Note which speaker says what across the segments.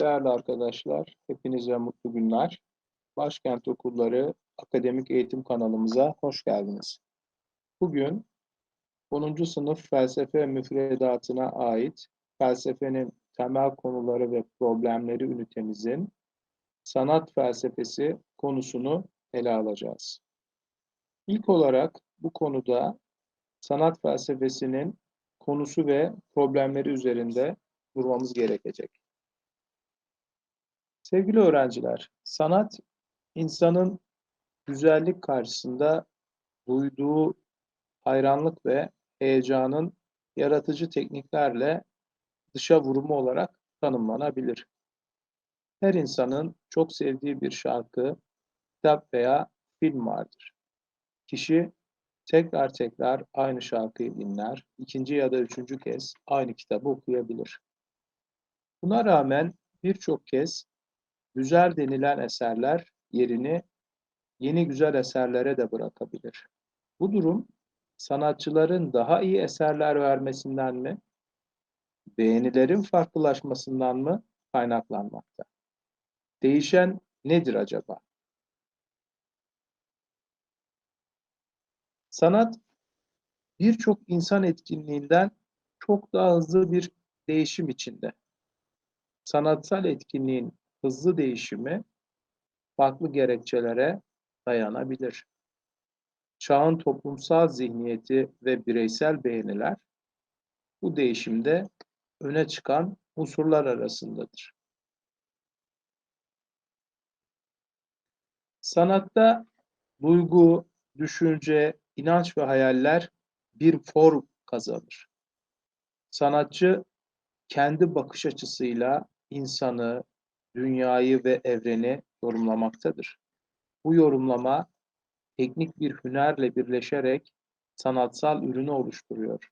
Speaker 1: Değerli arkadaşlar, hepinize mutlu günler. Başkent Okulları Akademik Eğitim kanalımıza hoş geldiniz. Bugün 10. sınıf felsefe müfredatına ait felsefenin temel konuları ve problemleri ünitemizin sanat felsefesi konusunu ele alacağız. İlk olarak bu konuda sanat felsefesinin konusu ve problemleri üzerinde durmamız gerekecek. Sevgili öğrenciler, sanat insanın güzellik karşısında duyduğu hayranlık ve heyecanın yaratıcı tekniklerle dışa vurumu olarak tanımlanabilir. Her insanın çok sevdiği bir şarkı, kitap veya film vardır. Kişi tekrar tekrar aynı şarkıyı dinler, ikinci ya da üçüncü kez aynı kitabı okuyabilir. Buna rağmen birçok kez güzel denilen eserler yerini yeni güzel eserlere de bırakabilir. Bu durum sanatçıların daha iyi eserler vermesinden mi, beğenilerin farklılaşmasından mı kaynaklanmakta? Değişen nedir acaba? Sanat birçok insan etkinliğinden çok daha hızlı bir değişim içinde. Sanatsal etkinliğin hızlı değişimi farklı gerekçelere dayanabilir. Çağın toplumsal zihniyeti ve bireysel beğeniler bu değişimde öne çıkan unsurlar arasındadır. Sanatta duygu, düşünce, inanç ve hayaller bir form kazanır. Sanatçı kendi bakış açısıyla insanı, dünyayı ve evreni yorumlamaktadır. Bu yorumlama teknik bir hünerle birleşerek sanatsal ürünü oluşturuyor.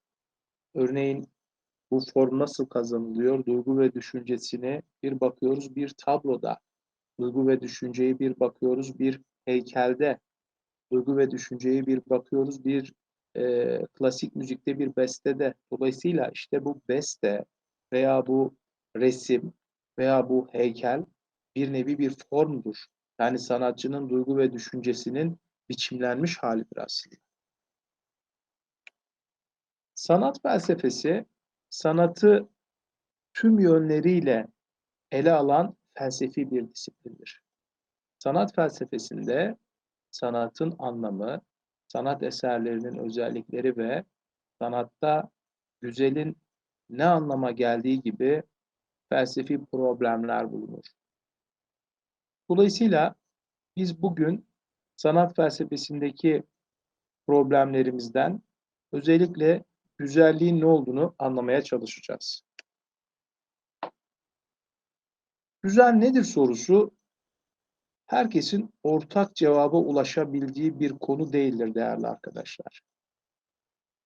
Speaker 1: Örneğin bu form nasıl kazanılıyor? Duygu ve düşüncesini bir bakıyoruz bir tabloda. Duygu ve düşünceyi bir bakıyoruz bir heykelde. Duygu ve düşünceyi bir bakıyoruz bir e, klasik müzikte bir bestede. Dolayısıyla işte bu beste veya bu resim veya bu heykel bir nevi bir formdur. Yani sanatçının duygu ve düşüncesinin biçimlenmiş halidir aslında. Sanat felsefesi sanatı tüm yönleriyle ele alan felsefi bir disiplindir. Sanat felsefesinde sanatın anlamı, sanat eserlerinin özellikleri ve sanatta güzelin ne anlama geldiği gibi felsefi problemler bulunur. Dolayısıyla biz bugün sanat felsefesindeki problemlerimizden özellikle güzelliğin ne olduğunu anlamaya çalışacağız. Güzel nedir sorusu herkesin ortak cevaba ulaşabildiği bir konu değildir değerli arkadaşlar.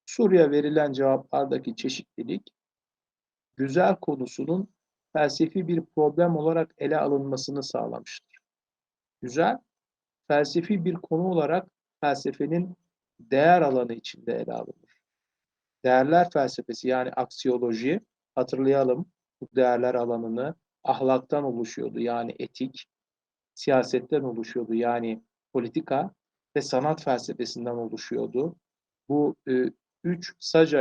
Speaker 1: Soruya verilen cevaplardaki çeşitlilik güzel konusunun felsefi bir problem olarak ele alınmasını sağlamıştır. Güzel, felsefi bir konu olarak felsefenin değer alanı içinde ele alınır. Değerler felsefesi yani aksiyoloji, hatırlayalım bu değerler alanını ahlaktan oluşuyordu yani etik, siyasetten oluşuyordu yani politika ve sanat felsefesinden oluşuyordu. Bu e, üç sac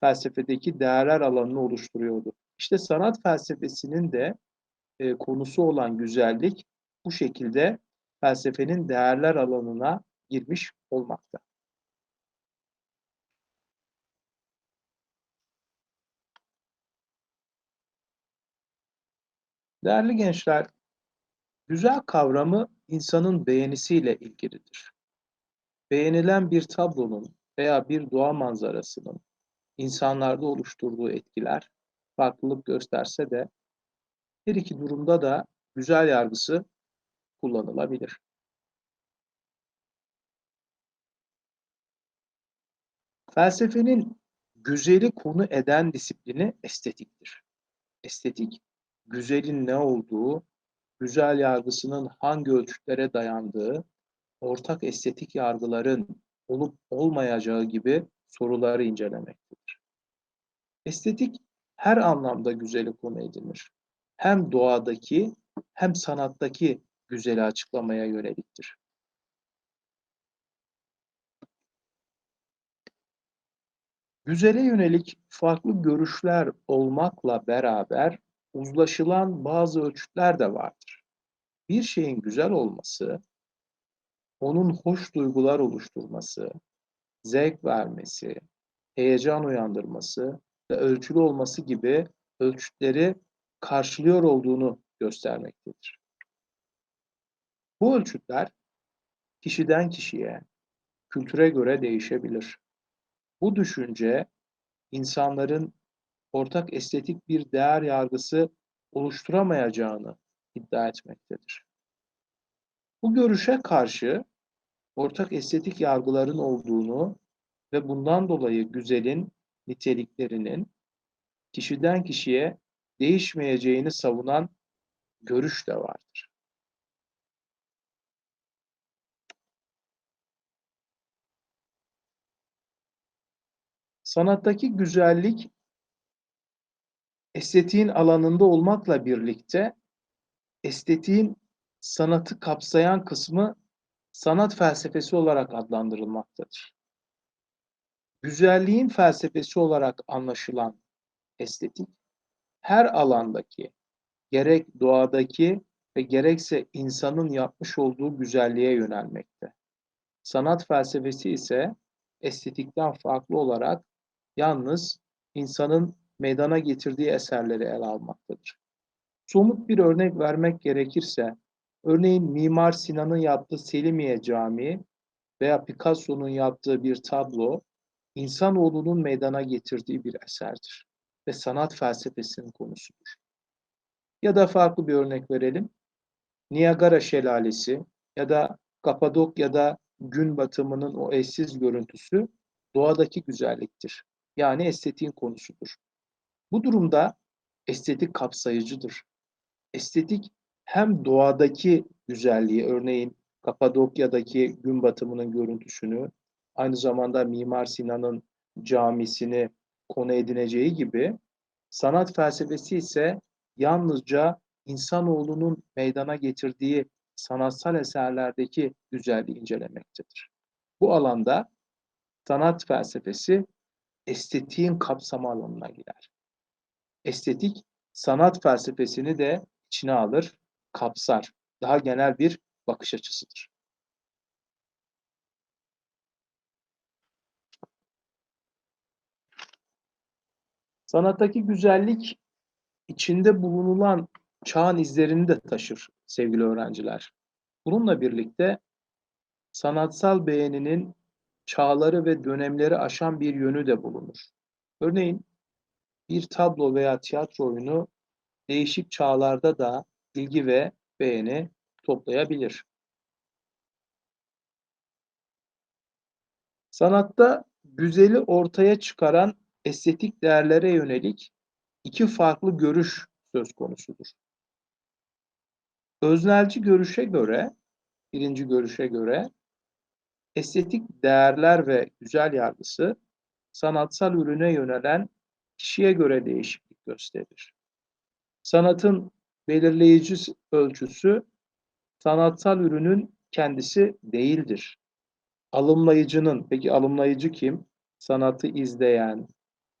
Speaker 1: felsefedeki değerler alanını oluşturuyordu. İşte sanat felsefesinin de e, konusu olan güzellik bu şekilde felsefenin değerler alanına girmiş olmakta. Değerli gençler, güzel kavramı insanın beğenisiyle ilgilidir. Beğenilen bir tablonun veya bir doğa manzarasının insanlarda oluşturduğu etkiler farklılık gösterse de her iki durumda da güzel yargısı kullanılabilir. Felsefenin güzeli konu eden disiplini estetiktir. Estetik, güzelin ne olduğu, güzel yargısının hangi ölçütlere dayandığı, ortak estetik yargıların olup olmayacağı gibi soruları incelemektedir. Estetik her anlamda güzeli konu edinir. hem doğadaki hem sanattaki güzeli açıklamaya yöneliktir. Güzele yönelik farklı görüşler olmakla beraber uzlaşılan bazı ölçütler de vardır. Bir şeyin güzel olması, onun hoş duygular oluşturması, zevk vermesi, heyecan uyandırması ve ölçülü olması gibi ölçütleri karşılıyor olduğunu göstermektedir. Bu ölçütler kişiden kişiye, kültüre göre değişebilir. Bu düşünce insanların ortak estetik bir değer yargısı oluşturamayacağını iddia etmektedir. Bu görüşe karşı ortak estetik yargıların olduğunu ve bundan dolayı güzelin niteliklerinin kişiden kişiye değişmeyeceğini savunan görüş de vardır. Sanattaki güzellik estetiğin alanında olmakla birlikte estetiğin sanatı kapsayan kısmı sanat felsefesi olarak adlandırılmaktadır. Güzelliğin felsefesi olarak anlaşılan estetik, her alandaki, gerek doğadaki ve gerekse insanın yapmış olduğu güzelliğe yönelmekte. Sanat felsefesi ise estetikten farklı olarak yalnız insanın meydana getirdiği eserleri ele almaktadır. Somut bir örnek vermek gerekirse, örneğin Mimar Sinan'ın yaptığı Selimiye Camii veya Picasso'nun yaptığı bir tablo, insanoğlunun meydana getirdiği bir eserdir ve sanat felsefesinin konusudur. Ya da farklı bir örnek verelim. Niagara Şelalesi ya da Kapadokya'da gün batımının o eşsiz görüntüsü doğadaki güzelliktir. Yani estetiğin konusudur. Bu durumda estetik kapsayıcıdır. Estetik hem doğadaki güzelliği, örneğin Kapadokya'daki gün batımının görüntüsünü, aynı zamanda Mimar Sinan'ın camisini konu edineceği gibi, sanat felsefesi ise yalnızca insanoğlunun meydana getirdiği sanatsal eserlerdeki güzelliği incelemektedir. Bu alanda sanat felsefesi estetiğin kapsama alanına girer. Estetik sanat felsefesini de içine alır, kapsar. Daha genel bir bakış açısıdır. Sanattaki güzellik içinde bulunulan çağın izlerini de taşır sevgili öğrenciler. Bununla birlikte sanatsal beğeninin çağları ve dönemleri aşan bir yönü de bulunur. Örneğin bir tablo veya tiyatro oyunu değişik çağlarda da ilgi ve beğeni toplayabilir. Sanatta güzeli ortaya çıkaran estetik değerlere yönelik iki farklı görüş söz konusudur. Öznelci görüşe göre, birinci görüşe göre estetik değerler ve güzel yargısı sanatsal ürüne yönelen kişiye göre değişiklik gösterir. Sanatın belirleyici ölçüsü sanatsal ürünün kendisi değildir. Alımlayıcının, peki alımlayıcı kim? Sanatı izleyen,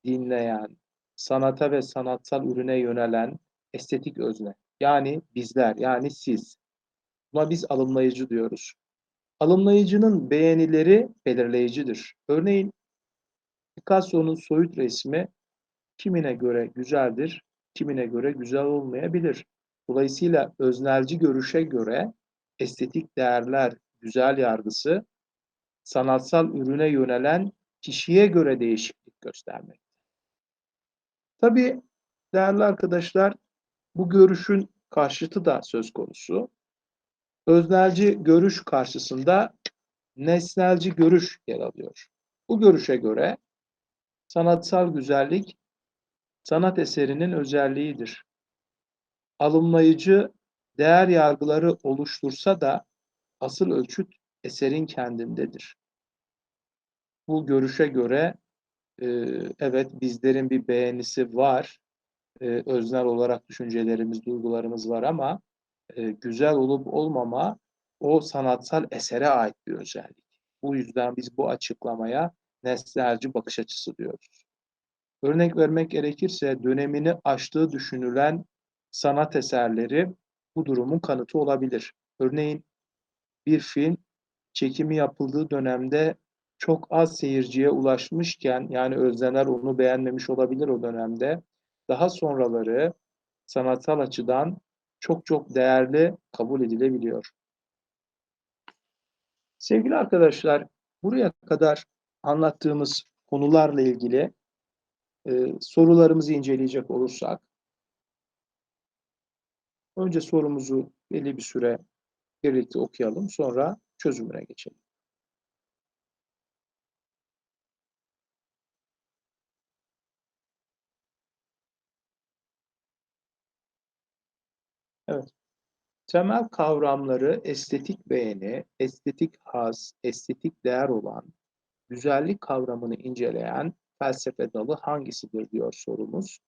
Speaker 1: dinleyen, sanata ve sanatsal ürüne yönelen estetik özne. Yani bizler, yani siz. Buna biz alımlayıcı diyoruz. Alımlayıcının beğenileri belirleyicidir. Örneğin Picasso'nun soyut resmi kimine göre güzeldir, kimine göre güzel olmayabilir. Dolayısıyla öznelci görüşe göre estetik değerler, güzel yargısı sanatsal ürüne yönelen kişiye göre değişiklik göstermek. Tabii değerli arkadaşlar bu görüşün karşıtı da söz konusu. Öznelci görüş karşısında nesnelci görüş yer alıyor. Bu görüşe göre sanatsal güzellik sanat eserinin özelliğidir. Alımlayıcı değer yargıları oluştursa da asıl ölçüt eserin kendindedir. Bu görüşe göre evet bizlerin bir beğenisi var e, öznel olarak düşüncelerimiz, duygularımız var ama e, güzel olup olmama o sanatsal esere ait bir özellik. Bu yüzden biz bu açıklamaya nesnelci bakış açısı diyoruz. Örnek vermek gerekirse dönemini aştığı düşünülen sanat eserleri bu durumun kanıtı olabilir. Örneğin bir film çekimi yapıldığı dönemde çok az seyirciye ulaşmışken yani özneler onu beğenmemiş olabilir o dönemde. Daha sonraları sanatsal açıdan çok çok değerli kabul edilebiliyor. Sevgili arkadaşlar, buraya kadar anlattığımız konularla ilgili e, sorularımızı inceleyecek olursak, önce sorumuzu belli bir süre birlikte okuyalım, sonra çözümüne geçelim. Evet. Temel kavramları estetik beğeni, estetik haz, estetik değer olan güzellik kavramını inceleyen felsefe dalı hangisidir diyor sorumuz.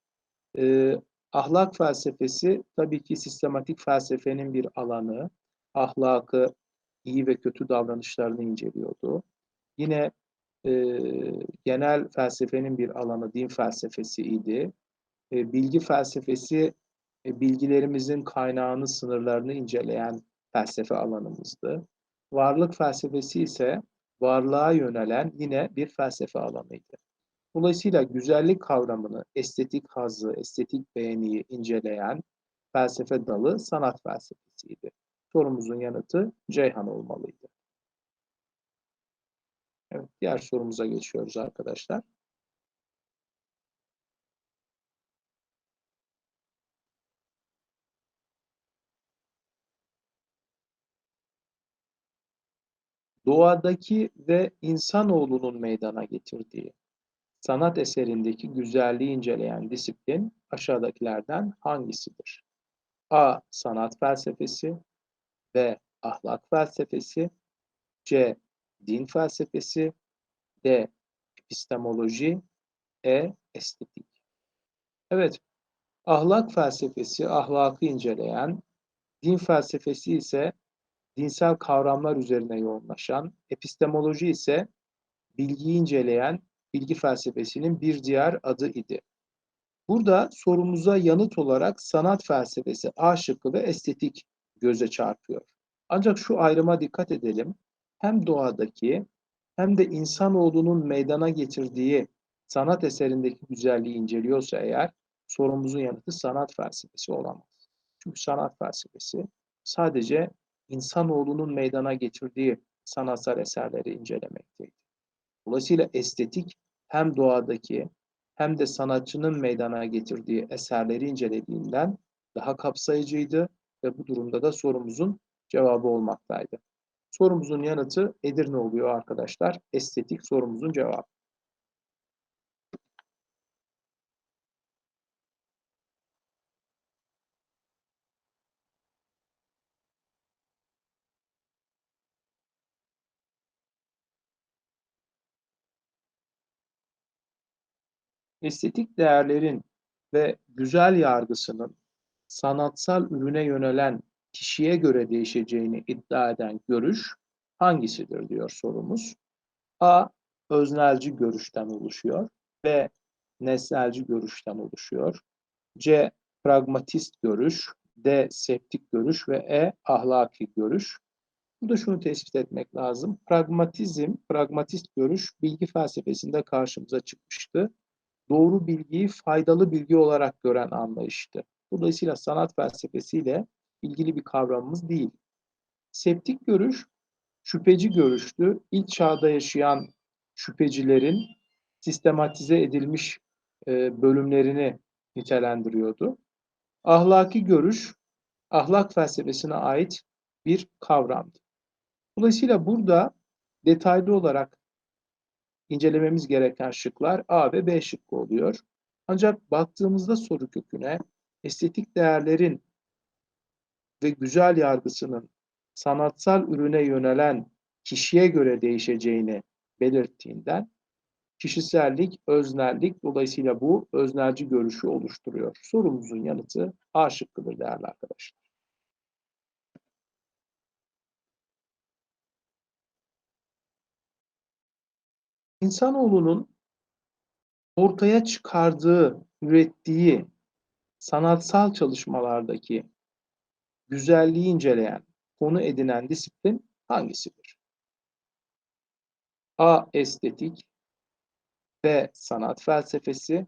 Speaker 1: Ee, ahlak felsefesi tabii ki sistematik felsefenin bir alanı. Ahlakı, iyi ve kötü davranışlarını inceliyordu. Yine e, genel felsefenin bir alanı din felsefesiydi. E, bilgi felsefesi bilgilerimizin kaynağını, sınırlarını inceleyen felsefe alanımızdı. Varlık felsefesi ise varlığa yönelen yine bir felsefe alanıydı. Dolayısıyla güzellik kavramını, estetik hazzı, estetik beğeniyi inceleyen felsefe dalı sanat felsefesiydi. Sorumuzun yanıtı Ceyhan olmalıydı. Evet, diğer sorumuza geçiyoruz arkadaşlar. Doğadaki ve insanoğlunun meydana getirdiği sanat eserindeki güzelliği inceleyen disiplin aşağıdakilerden hangisidir? A. Sanat felsefesi B. Ahlak felsefesi C. Din felsefesi D. Epistemoloji E. Estetik Evet, ahlak felsefesi ahlakı inceleyen, din felsefesi ise dinsel kavramlar üzerine yoğunlaşan, epistemoloji ise bilgiyi inceleyen bilgi felsefesinin bir diğer adı idi. Burada sorumuza yanıt olarak sanat felsefesi A şıkkı ve estetik göze çarpıyor. Ancak şu ayrıma dikkat edelim. Hem doğadaki hem de insanoğlunun meydana getirdiği sanat eserindeki güzelliği inceliyorsa eğer sorumuzun yanıtı sanat felsefesi olamaz. Çünkü sanat felsefesi sadece insanoğlunun meydana getirdiği sanatsal eserleri incelemekteydi. Dolayısıyla estetik hem doğadaki hem de sanatçının meydana getirdiği eserleri incelediğinden daha kapsayıcıydı ve bu durumda da sorumuzun cevabı olmaktaydı. Sorumuzun yanıtı Edirne oluyor arkadaşlar. Estetik sorumuzun cevabı. Estetik değerlerin ve güzel yargısının sanatsal ürüne yönelen kişiye göre değişeceğini iddia eden görüş hangisidir diyor sorumuz. A. Öznelci görüşten oluşuyor. B. Nesnelci görüşten oluşuyor. C. Pragmatist görüş. D. Septik görüş ve E. Ahlaki görüş. Burada şunu tespit etmek lazım. Pragmatizm, pragmatist görüş bilgi felsefesinde karşımıza çıkmıştı doğru bilgiyi faydalı bilgi olarak gören anlayıştı. Dolayısıyla sanat felsefesiyle ilgili bir kavramımız değil. Septik görüş, şüpheci görüştü. İlk çağda yaşayan şüphecilerin sistematize edilmiş e, bölümlerini nitelendiriyordu. Ahlaki görüş, ahlak felsefesine ait bir kavramdı. Dolayısıyla burada detaylı olarak incelememiz gereken şıklar A ve B şıkkı oluyor. Ancak baktığımızda soru köküne estetik değerlerin ve güzel yargısının sanatsal ürüne yönelen kişiye göre değişeceğini belirttiğinden kişisellik, öznellik. Dolayısıyla bu öznelci görüşü oluşturuyor. Sorumuzun yanıtı A şıkkıdır değerli arkadaşlar. İnsanoğlunun ortaya çıkardığı, ürettiği sanatsal çalışmalardaki güzelliği inceleyen, konu edinen disiplin hangisidir? A. Estetik B. Sanat felsefesi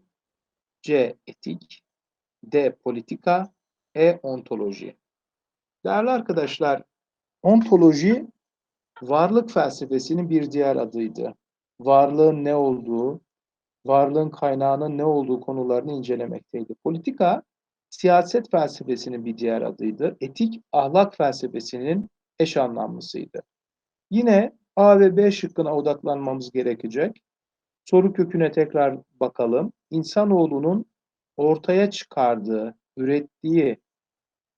Speaker 1: C. Etik D. Politika E. Ontoloji Değerli arkadaşlar, ontoloji varlık felsefesinin bir diğer adıydı. Varlığın ne olduğu, varlığın kaynağının ne olduğu konularını incelemekteydi. Politika, siyaset felsefesinin bir diğer adıydı. Etik, ahlak felsefesinin eş anlamlısıydı. Yine A ve B şıkkına odaklanmamız gerekecek. Soru köküne tekrar bakalım. İnsanoğlunun ortaya çıkardığı, ürettiği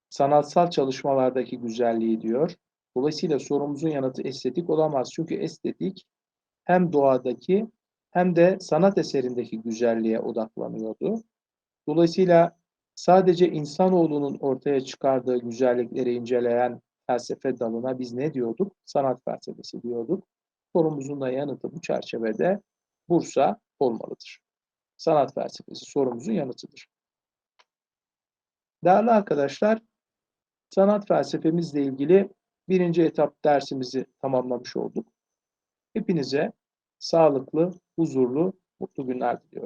Speaker 1: sanatsal çalışmalardaki güzelliği diyor. Dolayısıyla sorumuzun yanıtı estetik olamaz. Çünkü estetik hem doğadaki hem de sanat eserindeki güzelliğe odaklanıyordu. Dolayısıyla sadece insanoğlunun ortaya çıkardığı güzellikleri inceleyen felsefe dalına biz ne diyorduk? Sanat felsefesi diyorduk. Sorumuzun da yanıtı bu çerçevede Bursa olmalıdır. Sanat felsefesi sorumuzun yanıtıdır. Değerli arkadaşlar, sanat felsefemizle ilgili birinci etap dersimizi tamamlamış olduk. Hepinize sağlıklı, huzurlu, mutlu günler diliyorum.